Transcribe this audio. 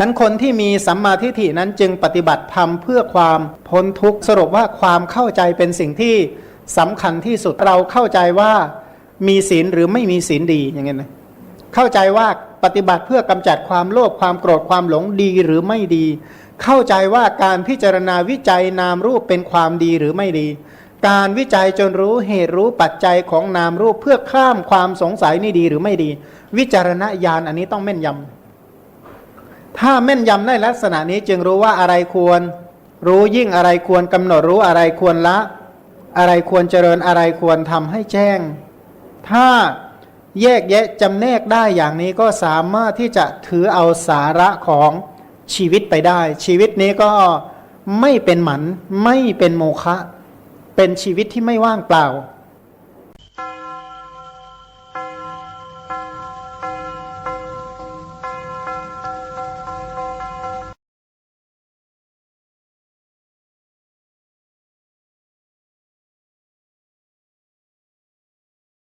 นั้นคนที่มีสัมมาทิฏฐินั้นจึงปฏิบัติธรรมเพื่อความพ้นทุกข์สรุปว่าความเข้าใจเป็นสิ่งที่สำคัญที่สุดเราเข้าใจว่ามีศีลหรือไม่มีศีลดีอย่างเงี้ยนะเข้าใจว่าปฏิบัติเพื่อกำจัดความโลภความโกรธความหลงดีหรือไม่ดี เข้าใจว่าการพิจารณาวิจัยนามรูปเป็นความดีหรือไม่ดี การวิจัยจนรู้เหตุรู้ปัจจัยของนามรูปเพื่อข้ามความสงสัยนี่ดีหรือไม่ดี วิจารณญาณอันนี้ต้องแม่นยำ ถ้าแม่นยำในลักษณะนี้จึงรู้ว่าอะไรควร รู้ยิ่งอะไรควรกำหนดรู้อะไรควรละ อะไรควรเจริญอะไรควรทำให้แจ้ง ถ้าแยกแยะจำแนกได้อย่างนี้ก็สามารถที่จะถือเอาสาระของชีวิตไปได้ ชีวิตนี้ก็ไม่เป็นหมัน ไม่เป็นโมฆะเป็นชีวิตที่ไม่ว่างเปล่า